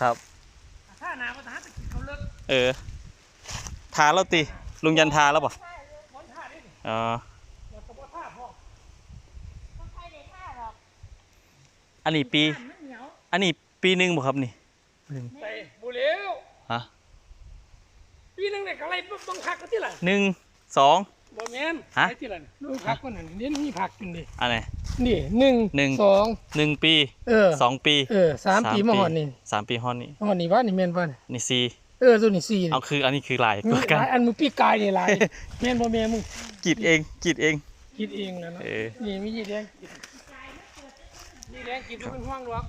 ครับ ถ้าหนาภาษาตะกี้เขาเลิกเออทาแล้วติลุงยันทาแล้วป่ะวันท่าได้นี่อ๋อแล้วก็บ่ท่าพ่อต้องใช้ในท่าหรอกอันนี้ปีท่ามันเหนียวอันนี้ปีหนึ่งบ่ครับนี่ไปบุเร็วฮะปีหนึงเนี่ยอะไรบังคักก็ที่ละหนึ่งสองบ่แม่นฮะไอ้ที่ละบังคักก็นั่นเดี๋ยวนี้ผักกินดิอันไหน นี่หนึ่งหนึ่ง สองหนึ่งปีเออสองปีเออสามปีมาหอดนี่สามปีฮอนนี่หอดนี่ว่านี่แม่นป่ะนี่สี่เออตัวนี้สี่นี่เอาคืออันนี้คือลายมึก็งกันหลายอันมึงปีกายนี่หลายแม่นบ่แม่นมึงกรีดเองกรีดเองคิดเองนะเนาะเออนี่มียี่แดงกินนี่แดงกินดูเป็นห่วงหรอก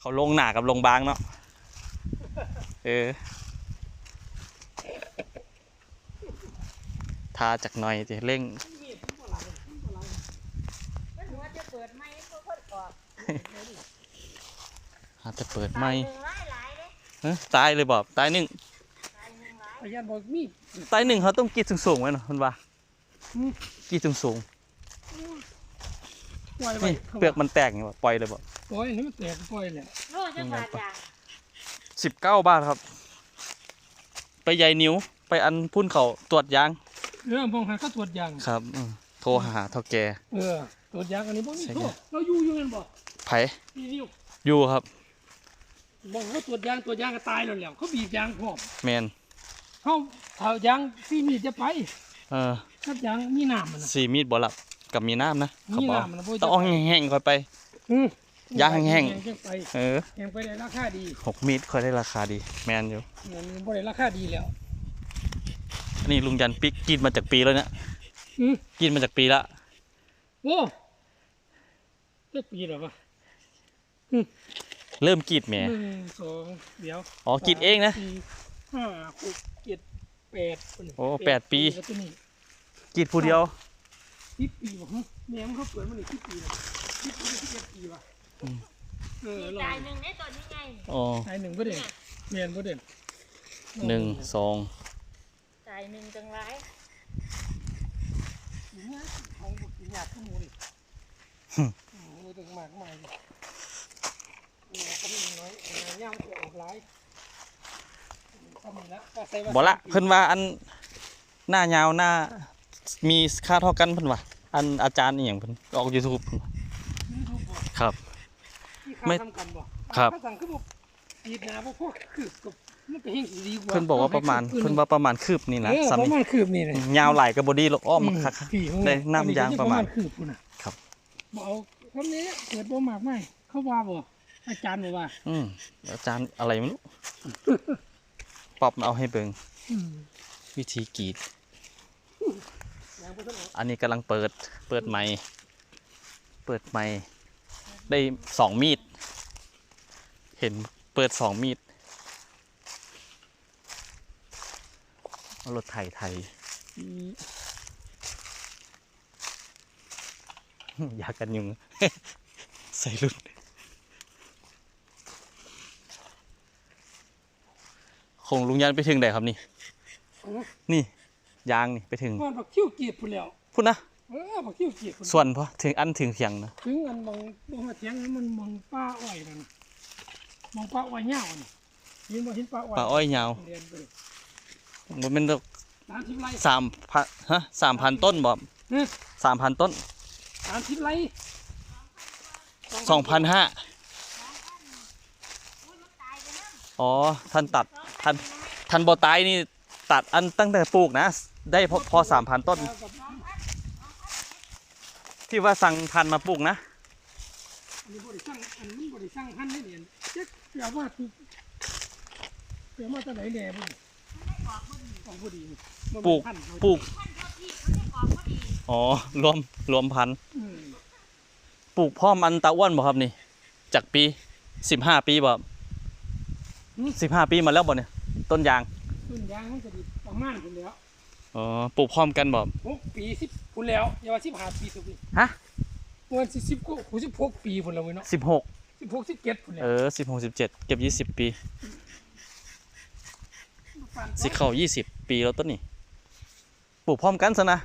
เขาลงหนากับลงบางเนาะเออาจากหน่อยจะเร่งมันหัวจะเปิดไม้ก็ค่อาจจะเปิดไม่ตายเลยเอ้ยตายเลยบอกตายหนึ่งตายหนึ่งหลายพยานบอกมีตายหนึ่งเขาต้องกีดสูงๆไว้เนาะคุณว่ากีดสูงปล่อยๆนี่เปลือกมันแตกอย่างบ่ปล่อยเลยบอกปล่อยนี่มันแตกปล่อยแหละสิบเก้าบาทครับ ไปใยนิ้วไปอันพุ่นเขาตรวจยาง เรื่องมองหาเขาตรวจยางครับอืมโทรหาเท่าแก เออตรวจยางอันนี้บ่มีใช่โทษเราอยู่อยู่กันบ่ไผนี่นิ้วอยู่ครับมองเขาตรวจยางตรวจยางก็ตายแล้วแหล้วเขาบีบยางพร้อมแมนเขาถ้ายางที่มีดจะไปเออถ้ายางมีน้ำมันนะสี่มีดบ่หลับกับมีน้ำนะเขามีบอกน้ำนะบ่จะ ต้องเอาแห้งๆค่อยไป อืมยางแห้ง ๆจัไปเออแห้งไปได้ราคาดีหกมีดค่อยได้ราคาดี แมนอยู่เงินบ่ได้ราคาดีแล้ว นนี้ลุงยันปิกกินมาจากปีแล้วเนี่ยอืมกินมาจากปีละโอ้เจ็ดปีแล้วปะเริ่มกรีดแหม หนึ่งสองเดี๋ยวอ๋อกรีดเองนะสามสี่ห้าหกเจ็ดแปดคนโอ้แปดปี แล้วตัวนี้กรีดผู้เดียว สิบปีวะฮะแม่มันเขาเปิดมันอีกสิบปีแล้วสิบปีสิบเอ็ดปีวะเออลอตายงหนึ่งในตัวนี้ไง อ๋อตายหนึ่งประเด็นแม่นประเด็นหนึ่งสองตายหนึ่งจังไรของบุกกินยากขึ้นหมูดิโอ้โหตึงมากมายเลยเนี่ยก็มีน้อยเอาย่างมันออกหลายทำนี่ละก็ใส่ว่าบ่ละเพิ่นว่าอันหน้ายาวหน้ามีค่าเท่ากันเพิ่นว่าอันอาจารย์อีหยังเพิ่นออก YouTube เพิ่นว่า YouTube บ่ครับที่ไม่ข้าทำกันบ่ครับข้าสั่งคือบ่ปีดหนาบ่พวกคือกับ มันก็เฮงสิดีกว่าเพิ่นบอกว่าประมาณเพิ่นว่าประมาณคืบนี่นะเออซ้ำประนี่มาณคืบนี่เลยยาวหลายก็บ่ดีหรอกอ้อมคักพี่ของได้น้ำยางประมาณคืบพุ่นน่ะครับ บ่เอาคำนี้เกิดบ่มากไม่เขาว่าบ่อาจารย์บอกว่าๆอืมอาจารย์อะไรไม่รู้ปรับมาเอาให้เบิ่งอืมวิธีกรีดยางบ่ทันออกอันนี้กำลังเปิด เปิดไม้เปิดไม้ได้สองมีด เห็นเปิดสองมีดเอา รถไถไถอืมอยากกันยุง ใส่รุ่นคงลุงยันไปถึงไหนครับนี่เอานี่ ยางนี่ไปถึงมันบักคิ้วเกียดพุ่นแล้วพูดนะเออบักคิ้วเกียดพุ่นส่วนพอถึงอันถึงเถียงนะถึงอันมองบ่มาเถียงมันมองป้าอ้อยนั่นมองป้าอ้อยยาวนี่ยินบ่เห็นป้าอ้อยป่าอ้อยยาวเรียนไปเลย มันเป็นสามสิบไร่สามพันฮะสามพันต้นบ่เฮ้ยสามพันต้นสามสิบไร่สองพันห้าอุ้ยมันตายไปแล้วอ๋อ ท่านตัดท่านท่านบ่ตายนี่ตัดอันตั้งแต่ปลูกนะ ได้พอพอสามพันต้นแล้วกับที่ว่าสั่งพันธุ์มาปลูกนะอันนี้บริสั่งอันมันบริสั่งพันให้เรียนเจ๊กเดี๋ยวว่าถูกเดี๋ยวมาจากไหนแหน่บุญ ของบุดีบ่ปลูกแม่นพันธุ์เขาปลูกท่านโทษทีเขาได้บอกพอดีอ๋อ รวมรวมพันธุ์อืมปลูกพ่อมันตะอ้วนบ่ครับนี่ จากปีสิบห้าปีบ่สิบห้าปีมาแล้วบ่เนี่ย ต้นยาง ต้นยางมันจะดีประมาณคุณแล้ว อ๋อ ปลูกพร้อมกันบ่หกปีสิบคุณแล้วอย่าว่าสิบห้าปีสุดปีฮะวันสิสิบก็หูสิบหกปีพุ่นแล้วเว้ยเนาะสิบหกสิบหกสิบเจ็ดพุ่นแล้วเออสิบหกสิบเจ็ดเก็บยี่สิบปี สิเข้ายี่สิบปีแล้วต้นนี่ปลูกพร้อมกันซะนะ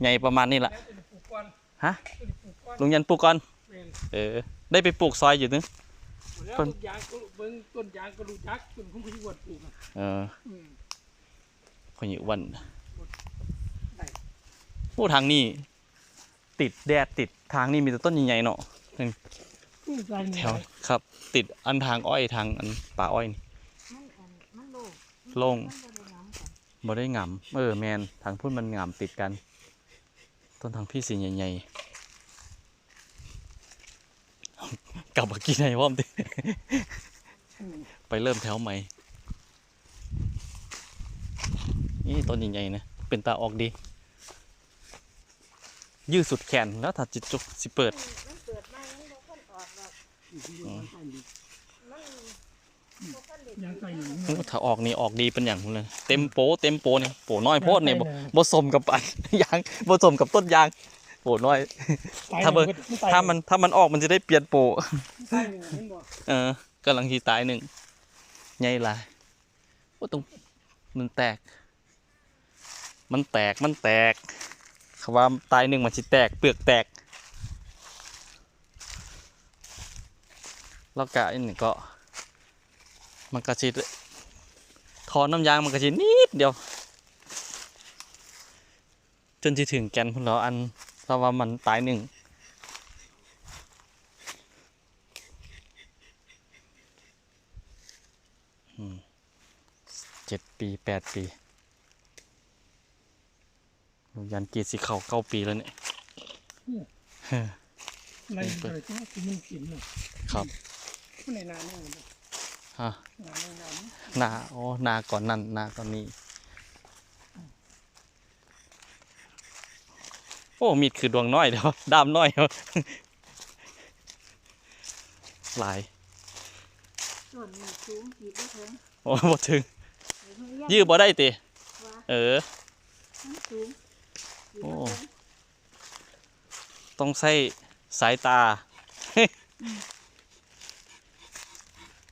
ใหญ่ประมาณนี้แหละแล้วจะได้ปลูกก่อนฮะจะได้ปลูกก่อนก่อนลุงยันปลูกก่อนแม่นเออ ได้ไปปลูกซอยอยู่นึงแล้วต้นต้นยางก็เบิ่งต้นยางก็รู้จักต้นของพี่วัดปลูกอะเอออืมคนอยู่วันได้โอ้ทางนี้ ติดแดดติดทางนี้มีแต่ต้นใหญ่ๆเนาะอืมใจเห แถนื่อวยครับ ติดอันทางอ้อยทางอันป่าอ้อยนี่มันอันมันโล่งโล่งมันบ่ได้น้ำกันบ่ได้งำเออแมนทางพุ่นมันงำติดกัน ต้นทางพี่สีใหญ่ๆกลับมากินไอ้พ่อมดิอืมไปเริ่มแถวใหม่ นี่ต้นใหญ่ๆนะเป็นตาออกดี ยืดสุดแขนแล้วถ้าจิจุกสิเปิด ถ้าออกนี่ออกดีเป็นอย่างเลยเต็มโปเต็มโปเนี่ยโปน้อยโพดเนี่ยบ่ได้เลยบ่สมกับอันยางบ่สมกับต้นยางโปน้อย ถ้าเบิ่งถ้ามันถ้ามันออกมันจะได้เปลี่ยนโปใต้หนึ่งเห็นบ่เออกำลังทีตายหนึ่งใหญ่หลายโอ้ตรงมันแตก มันแตกมันแตกคำว่าตายหนึ่งมันสิแตกเปลือกแตก แล้วก็อันนี้ก็ มันก็สิทอนน้ำยางมันก็สินิดเดียว จนจะถึงแกนพุ่นแล้วอันเพราะว่ามันตายหนึ่งเจ็ดปีแปดปีลุงยันกรีดสิเขาเก้าปีแล้วเนี่ยอะไรอะไรก็คือมันกินเลยครับมัน ในนาเนี่ยมันฮะนาในนานี่นาอ๋อนาก่อนนั่นนาก่อนนี้ โอ้ มีดคือดวงน้อยเดียวดามน้อยเดียวหลายส่วนนี้สูงขีดได้ถึงโอ้บ่ถึงเดี๋วมันเรีกยื้อบ่ได้ติว่าเออมันสูงขีดโอ้บ่ถึงต้องใช้สายตา อืม ก็บาททีเดียวเลย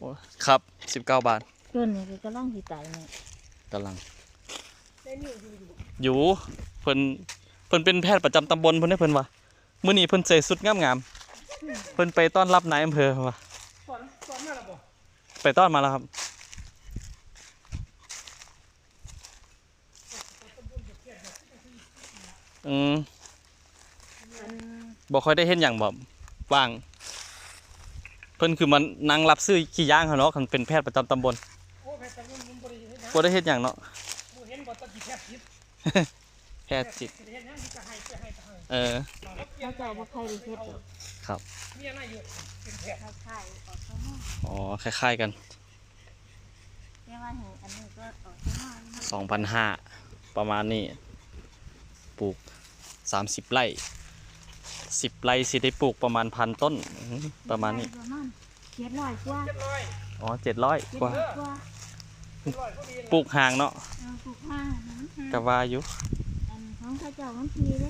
โอ้ครับสิบเก้าบาทต้นนี้ก็กำลังสิตายเนี่ยกำลังได้นิ้วอยู่อยู่อยู่เพิ่นเพิ่นเป็นแพทย์ประจำตำบลเพิ่นได้เพิ่นว่ามื้อนี้เพิ่นใส่สุดงามๆเพิ่นไปต้อนรับนายอำเภอเพิ่นว่าสอนสอนมาแล้วบ่ไปต้อนมาแล้วครับอืมอันบ่ค่อยได้เห็นหยังบ่ว่าง เพิ่นคือมันนั่งรับซื้อขี้ย่างเขาเนาะคันเป็นแพทย์ประจำตำบลโอ้แม่แต่มันมันบ่ได้เห็นนะบ่ได้เฮ็ดหยังเนาะบ่เห็นบ่ตะกี้แค่คิดแพทย์จิตเห็นนะที่จะให้จะให้จะให้เออแล้วเปลี่ยเขานเจ้าบ่ค่อยได้เฮ็ดหรอกครับเมียน่าอยู่เป็นแผลเขาขายออกข้างนอกอ๋อคล้ายๆกันแต่ว่าเห็นอันนี้ก็ออกข้างนอกนะสองพันห้าประมาณนี้ปลูกสามสิบไร่ สิบไร่สิได้ปลูกประมาณพันต้นอื้อประมาณนี้ประมาณเจ็ดร้อยกว่าเจ็ดร้อยอ๋อเจ็ดร้อยเจ็ดกว่าร้อยกว่าเจ็ดร้อยพอดีปลูกห่างเนาะเอาปลูกมานั้นกะว่าอยู่อันของเขาเจ้ามันทีเด้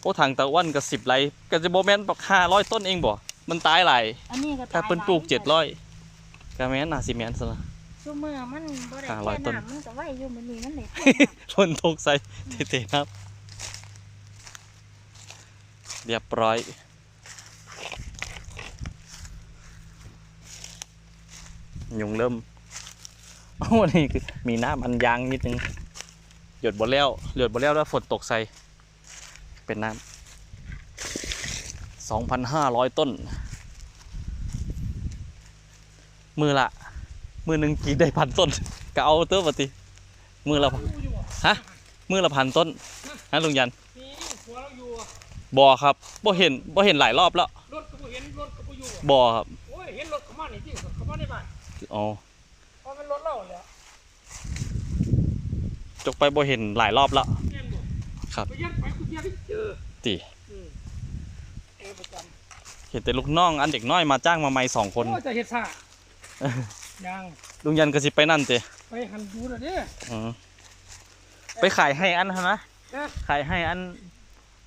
โอ้ทางตะวันก็สิบไร่ก็จะโบแมนบอกห้าร้อยต้นเองบ่ มันตายหลายอันนี้ก็ถ้าตายเพิ่นปลูกเจ็ดร้อยก็แม่นน่าสิแม่นซะละซุมื้อมันบ่ได้ห้าร้อยแค่ต้นน้ำมันก็ไว้อยู่มันนี่มันได้ฝนตกใส่เตะๆครับ เรียบร้อยยุงเริ่มโอ้นี่คือมีน้ำอันยางนิดนึง หยดบนแล้ว หยดบนแล้วแล้วฝนตกใส่ เป็นน้ำสองพันห้าร้อยต้น มือละ มือหนึ่งกีดได้พันต้นก็เอาเตอร์ปฏิมือละฮะ มือละพันต้นฮะลุงยัน นี่หัวเราอยู่อะ บอครับบ่เห็นบ่เห็นหลายรอบแล้วรถก็บ่เห็นรถก็บ่อยู่อะบอครับโอ้ยเห็นรถเข้ามานี่จริงเข้ามาในบ้านอ๋อเพราะมันรถเราแหละจกไปบ่เห็นหลายรอบแล้วแม่นบ่ครับไปยังไปกูเที่ยวที่เจอติอืมเออประจเห็นแต่ลูกน้องอันเด็กน้อยมาจ้างมาใหม่สองำคนโอ้ยจะเฮ็ดซ่ายังลุงยันก็สิไปนั่นติไปหันดูแล้วเด้ออืมไปขายให้อันนะนะขายให้อัน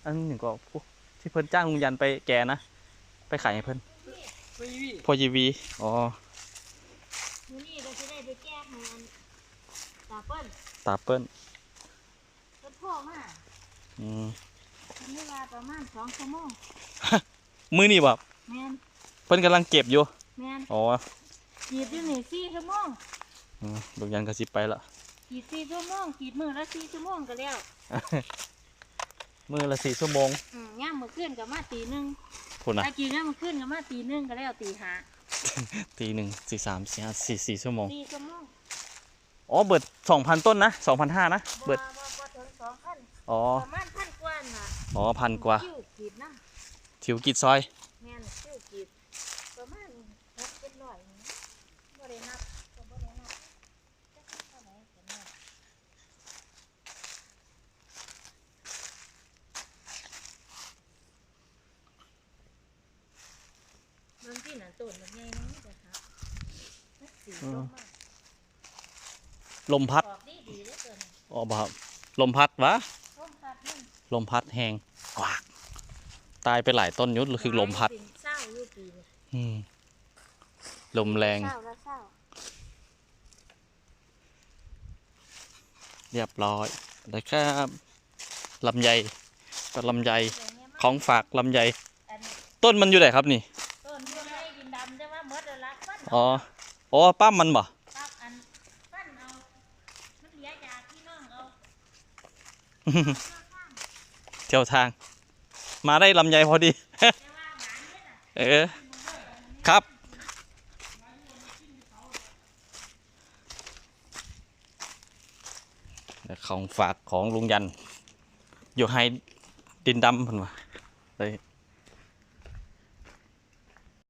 อันหนึ่งก็พวกที่เพิ่นจ้างลุงยันไปแกนะ ไปขายให้เพิ่นไปวี่พอยีวีอ๋อมื้อนี้ก็สิได้ไปแก้ให้อันตาเปิ้นตาเปิ้ลเพิ่นโทรมาอืมทำเวลาประมาณสองชั่วโมงมือนี่บ่แม่นเพิ่นกำลังเก็บอยู่แม่นอ๋อขีดอยู่นี่สี่ชั่วโมงอืมลุงยันก็สิไปละขีดสี่ชั่วโมงขีดมือละสี่ชั่วโมงก็แล้ว มือละสี่ชั่วโมงอืมย่ามมื้อคืนก็มาตีหนึ่งคุณนะถ้ากินย่ามมื้อคืนก็มาตีหนึ่งก็แล้วตีห้าตีหนึ่งสี่สามสี่ห้าสี่สี่ชั่วโมงสี่ชั่วโมงอ๋อเบิดสองพันต้นนะสองพันห้านะ เบิดบ่บ่บ่ถึงสองพันอ๋อ ประมาณพันกว่าน่ะอ๋อพันกว่า คิวขีดน้ถิวกิดซอยำแม่นคิวขีดประมาณหกเจ็ดร้อยนี่บ่ได้นับก็บ่ได้นับจักเท่าไหร่กันแน่ บางที่น่ะต้นมันใหญ่เนาะจ้ะครับนักสีลงมาลมพัดออกดีดีเหลือเกินอ๋อบ่ครับลมพัดวะลมพัดมันลมพัดแหงกวากตายไปหลายต้นอยุทธคือลมพัดเป็นเศร้าอยู่ปีนี้อืมลมแรง เศร้าแล้วเศร้าเรียบร้อยนะครับลำไยก็ลำไย แต่เนี่ยมันของฝากลำไย อันต้นมันอยู่ไหนครับนี่ต้น อ๋ออ๋อป้ามมันบ่ปักอันฟันเอามันเหลียจากพี่น้องเอาเที่ยวทาง มาได้ลำไยพอดี แต่ว่าหมานเนี่ยน่ะเออ ครับ ของฝากของลุงยัน อยู่ให้ดินดำเพิ่นว่าเลย